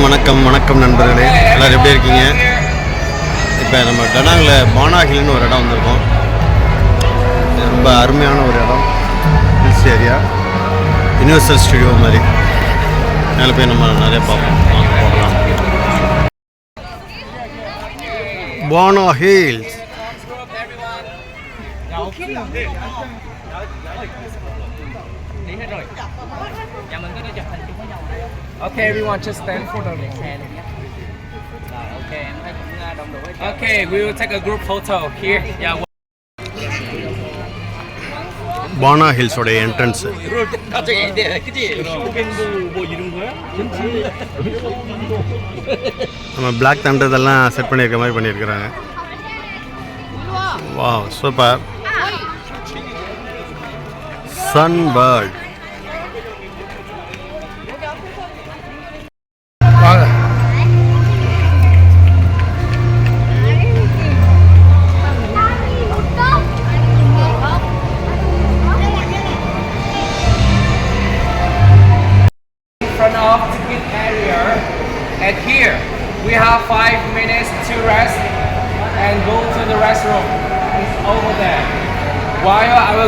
வணக்கம் வணக்கம் நண்பர்களே. எல்லோரும் எப்படி இருக்கீங்க? இப்போ நம்ம டனாங்கில் பானாஹில்னு ஒரு இடம் வந்திருக்கோம். ரொம்ப அருமையான ஒரு இடம். Hills area. யூனிவர்சல் ஸ்டுடியோ மாதிரி. மேலே போய் நம்ம நிறைய பார்ப்போம். வாங்க போகலாம். Bana Hills. Okay, everyone, just stand for the hand. ok em thấy cũng uh, đông đủ hết trơn. Okay, we will take a group photo here. Yeah. Ba Na ஹில்ஸோடைய entrance 갑자기 이제 그치? நம்ம black Thunder இதெல்லாம் set பண்ணியிருக்க மாதிரி பண்ணியிருக்கிறாங்க வா super Sunbird வாங்க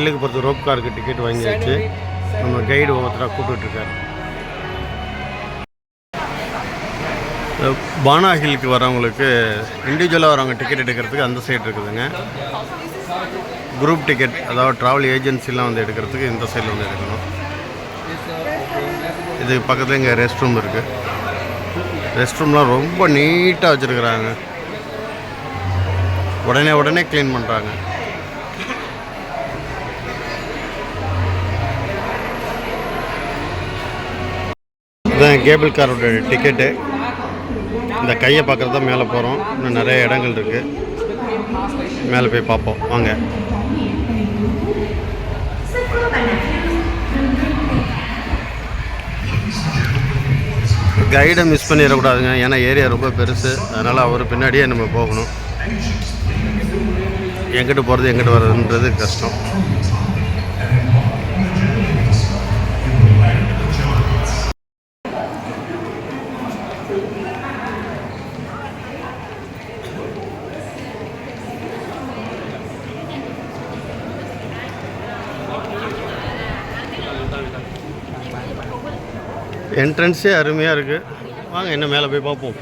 ஹில்லுக்கு பொறுத்து rope காருக்கு ticket வாங்கி வச்சு நம்ம கைடு ஒவ்வொருத்தராக கூப்பிட்டுருக்காரு. பானா ஹில்க்கு வரவங்களுக்கு இண்டிவிஜுவலாக வரவங்க டிக்கெட் எடுக்கிறதுக்கு அந்த சைடு இருக்குதுங்க. குரூப் டிக்கெட் அதாவது ட்ராவல் ஏஜென்சிலாம் வந்து எடுக்கிறதுக்கு இந்த சைடில் வந்து எடுக்கணும். இது பக்கத்தில் இங்கே ரெஸ்ட் ரூம் இருக்குது ரெஸ்ட் ரூம்லாம் ரொம்ப நீட்டாக வச்சுருக்குறாங்க. உடனே உடனே க்ளீன் பண்ணுறாங்க இதுதான் கேபிள் காரோட டிக்கெட்டு. இந்த கையை பார்க்குறது தான் மேலே போகிறோம். இன்னும் நிறைய இடங்கள் இருக்குது மேலே போய் பார்ப்போம். வாங்க. கைடை மிஸ் பண்ணிடக்கூடாதுங்க. ஏன்னா ஏரியா ரொம்ப பெருசு. அதனால் அவர் பின்னாடியே நம்ம போகணும். எங்கிட்டு போகிறது எங்கிட்டு வர்றதுன்றது கஷ்டம். என்ட்ரன்ஸே அருமையாக இருக்குது வாங்க என்ன மேலே போய் பார்ப்போம்.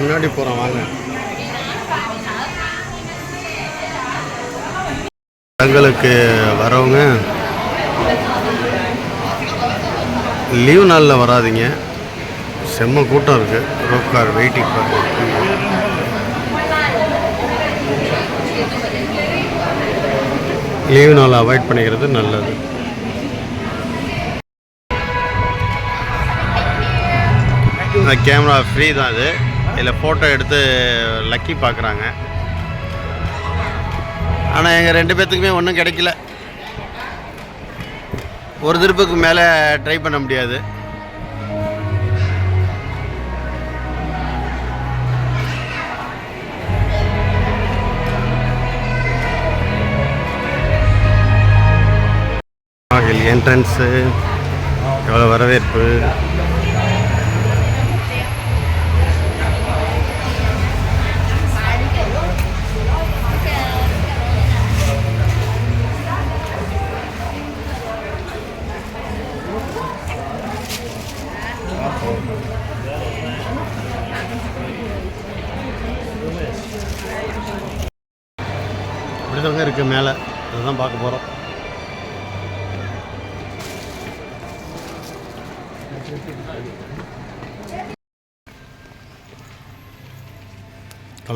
முன்னாடி போகிறோம் வாங்க. தங்களுக்கு வரவங்க லீவ் நாளில் வராதீங்க. செம்ம கூட்டம் இருக்குது ரோப் கார் வெயிட்டிங் லீவ் நாள் அவாய்ட் பண்ணிக்கிறது நல்லது. கேமரா ஃப்ரீ தான் அது இதில் ஃபோட்டோ எடுத்து லக்கி பார்க்குறாங்க ஆனால் எங்கள் ரெண்டு பேர்த்துக்குமே ஒன்றும் கிடைக்கல. ஒரு திருப்புக்கு மேலே ட்ரை பண்ண முடியாது. என்ட்ரன்ஸு எவ்வளோ வரவேற்பு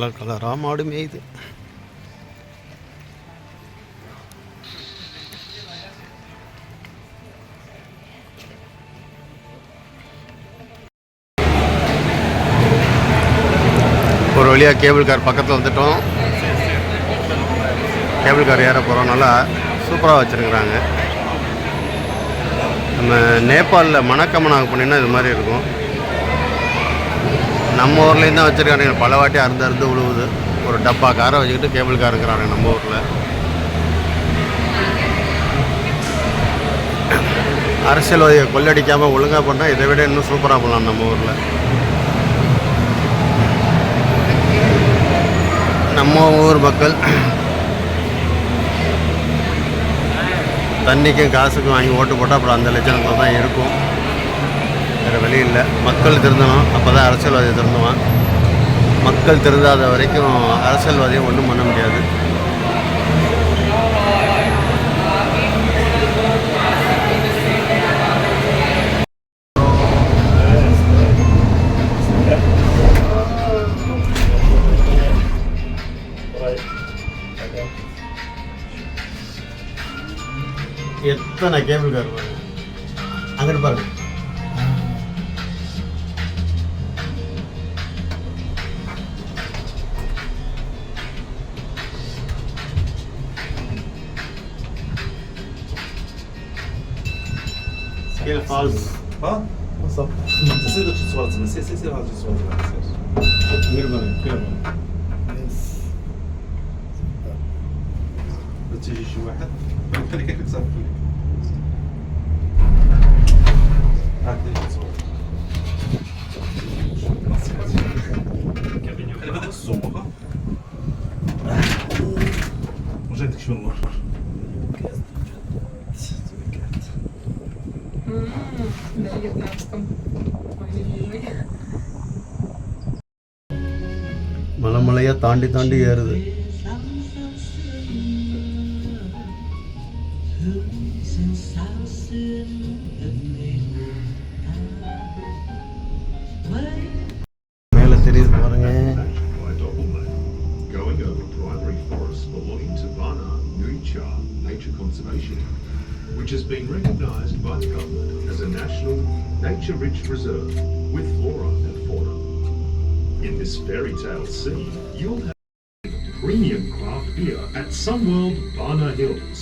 கலர் கலராக மாடு மேயுது. ஒரு வழியாக கேபிள் கார் பக்கத்தில் வந்துட்டோம். கேபிள் கார் ஏற போகிறோம் நல்லா சூப்பராக வச்சுருக்குறாங்க. நம்ம நேபாளில் மணக்கமனாக பண்ணினா இது மாதிரி இருக்கும். நம்ம ஊர்லேயும் தான் வச்சுருக்கானுங்க. பல வாட்டி அறுந்து அறுந்து விழுவுது ஒரு டப்பா காரை வச்சுக்கிட்டு கேபிள் கார் இருக்கிறாங்க நம்ம ஊரில். அரசியல்வாதியை கொள்ளடிக்காமல் ஒழுங்காக பண்ணால் இதை விட இன்னும் சூப்பராக பண்ணலாம் நம்ம ஊரில். நம்ம ஊர் மக்கள் தண்ணிக்கும் காசுக்கும் வாங்கி ஓட்டு போட்டால் அப்புறம் அந்த லட்சணத்தில் தான் இருக்கும். வேறு வழி இல்லை. மக்கள் திருந்தணும். அப்போ தான் அரசியல்வாதி திருந்துவான். மக்கள் திருந்தாத வரைக்கும் அரசியல்வாதியை ஒன்றும் பண்ண முடியாது. எத்தனை கேபிள் கார் பாருங்க அங்கிட்டு பாருங்க. تجي شي واحد ويبقى لك هكاك صافي هذا السوق وجاتك شو النور மலை மலையாக தாண்டி தாண்டி ஏறுது மேலே தெரியுது பாருங்க by Doppelmayr, going over primary forests belonging to Vana Nuicha Nature Conservation, which has been recognised by the government as a national nature-rich reserve with flora and fauna. In this fairy tale scene, you'll have premium craft beer at Sunworld Vana Hills.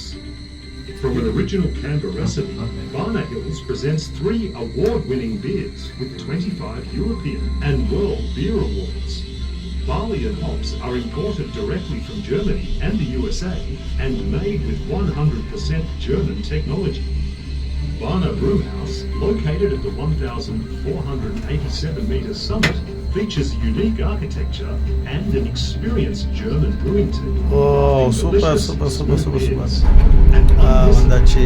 From an original Canberra recipe, Varna Hills presents three award-winning beers with 25 European and World Beer Awards. Barley and hops are imported directly from Germany and the USA and made with 100% German technology. Varna Brewhouse, located at the 1,487 metre summit, features unique architecture and an experienced German brewing team. O crafting super delicious super super super beers super and ஆ வந்தாச்சு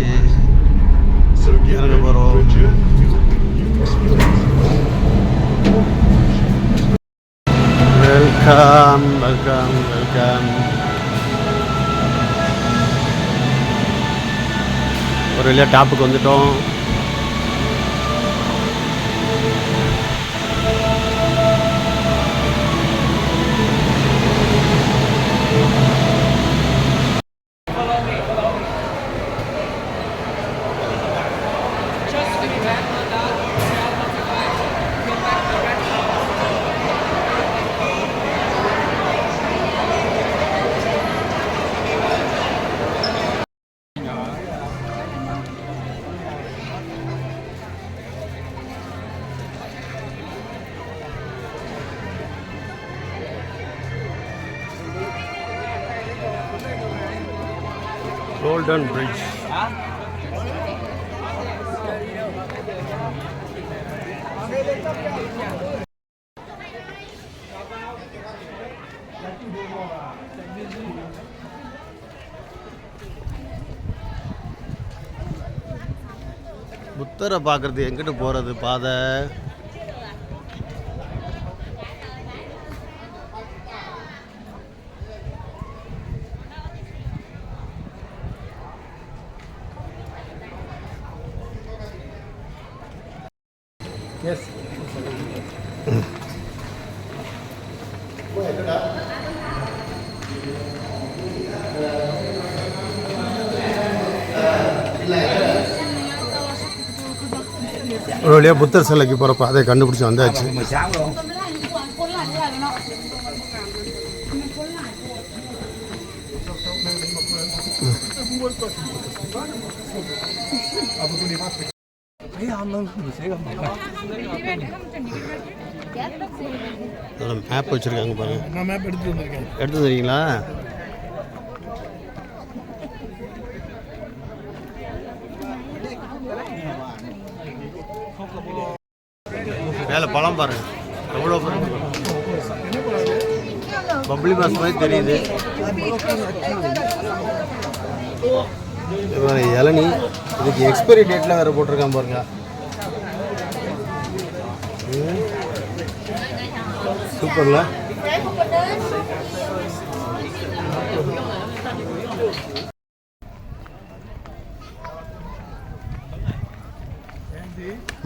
So get இறங்க ready போறோம். for a journey filled with new experiences. Welcome welcome welcome ஒரு வழியாக டாப்புக்கு வந்துட்டோம் golden bridge புத்தரை பார்க்குறது எங்கிட்டு போகிறது பாதை. புத்தர் சிலைக்கு போகிறப்ப அதை கண்டுபிடிச்சி வந்தாச்சு. மேப் வச்சுருக்காங்க பாருங்க. எடுத்து வந்திருக்கேன் மேலே பழம் பாருங்க. எவ்வளோ பப்ளி பாஸ் மாதிரி தெரியுது. இளநி. இதுக்கு எக்ஸ்பைரி டேட்லாம் வேறு போட்டிருக்கான் பாருங்க. சூப்பர்ல.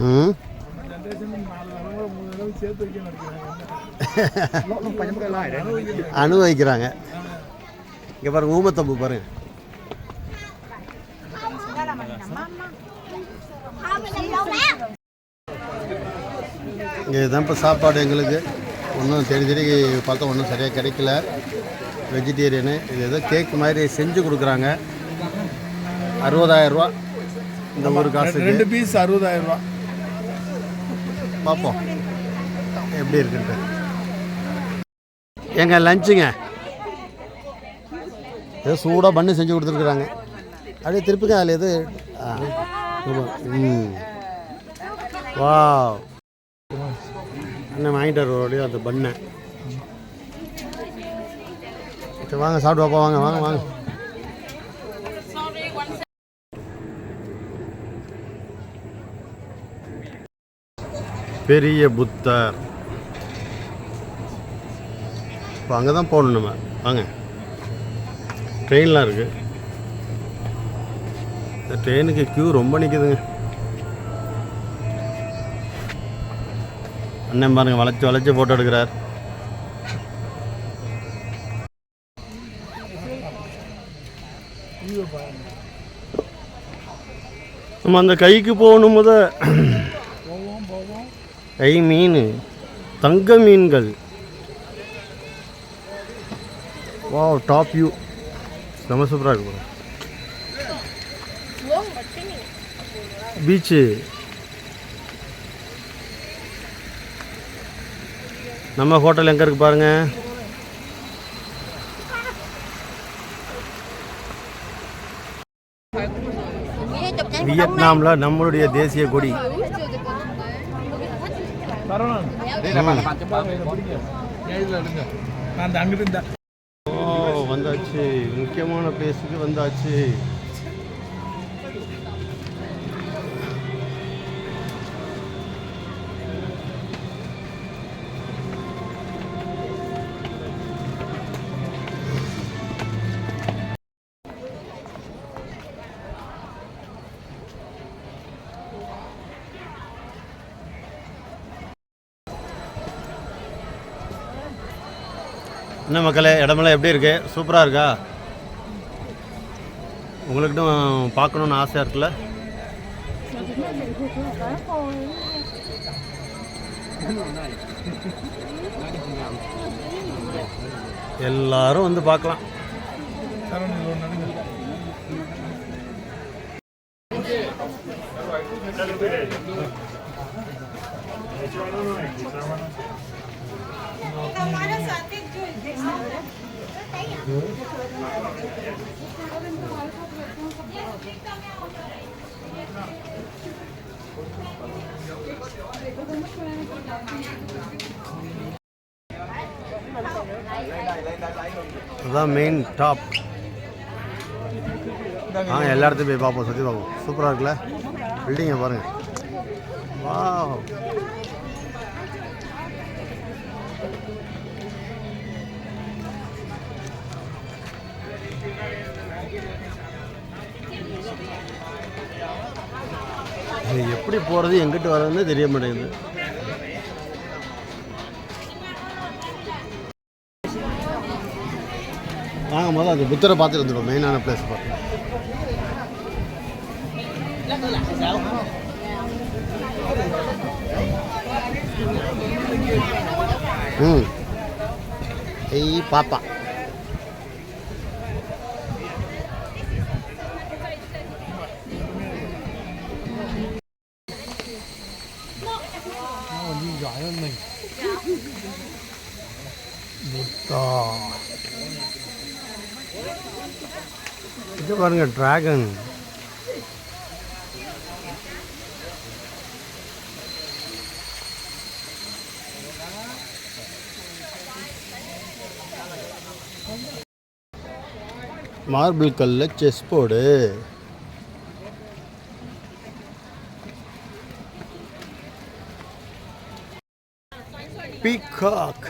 ம். அனுபவிக்கிறாங்க இங்கே பாருங்க ஊமத்தம்பு பாருங்க இங்கே இதுதான் இப்போ சாப்பாடு எங்களுக்கு. ஒன்றும் தேடி தேடி பார்த்தா ஒன்றும் சரியாக கிடைக்கல. வெஜிடேரியனு இது ஏதோ கேக் மாதிரி செஞ்சு கொடுக்குறாங்க. அறுபதாயிரம் ரூபா. இந்த ஒரு காசுக்கு. ரெண்டு பீஸ் அறுபதாயிரம் ரூபா. பார்ப்போம் எப்படி இருக்குன்ட்டு? எங்க லஞ்சுங்க? ஏதோ சூடாக பண்ணி செஞ்சு கொடுத்துருக்குறாங்க. அப்படியே திருப்பிங்க அதில் எது? ஆ, ம். வா அண்ணன் வாங்கிட்டு வர அந்த பண்ணை. சரி வாங்க சாப்பிட்டு வாப்பா வாங்க வாங்க வாங்க. பெரிய புத்தர் இப்போ அங்கே தான் போகணும் நம்ம. வாங்க. ட்ரெயின்லாம் இருக்கு. இந்த ட்ரெயினுக்கு க்யூ ரொம்ப நிற்குதுங்க அண்ணன் பாருங்க வளைச்சு வளைச்சு ஃபோட்டோ எடுக்கிறார். நம்ம அந்த கைக்கு போகணும் முத. கை மீன். தங்க மீன்கள். வா டாப் வியூ செம சூப்பராக இருக்கு பாருங்க பீச்சு நம்ம ஹோட்டல் எங்கே இருக்கு பாருங்க. வியட்நாமில் நம்மளுடைய தேசிய கொடி. நான் அந்த அங்கிட்டு வந்தாச்சு. முக்கியமான பிளேஸுக்கு வந்தாச்சு. என்ன மக்களே இடமெல்லாம் எப்படி இருக்கு? சூப்பராக இருக்கா? உங்களுக்கிட்டும் பார்க்கணுன்னு ஆசையாக இருக்குல்ல? எல்லாரும் வந்து பார்க்கலாம். Thank you. அதுதான் மெயின் டாப் ஆ எல்லா இடத்தையும் போய் பார்ப்போம். சுற்றி பார்ப்போம். சூப்பராக இருக்குல்ல? பில்டிங்கை பாருங்கள் வா எப்படி போகிறது எங்கிட்டு வர்றதுன்னு தெரிய மாட்டேங்குது. நாங்கள் முதல்ல அந்த புத்தரை பார்த்துட்டு வந்துடுவோம் மெயினான பிளேஸ் பார்த்து ம். ஏய் பாப்பா. இது பாருங்க டிராகன் மார்பிள் கல்ல செஸ் போர்டு பீகாக்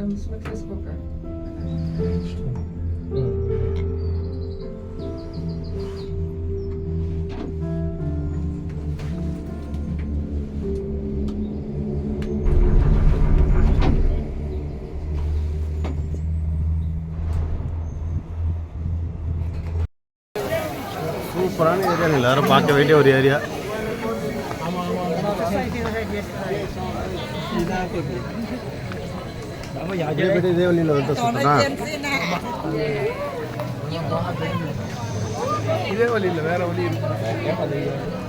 О, там смотри сколько. சூப்பரான ஏரியா எல்லாரும் பார்க்க வேண்டிய ஒரு ஏரியா இதே போயிட்டு இதே வழியில் வந்து இதே வழி வேற வழி இருக்கு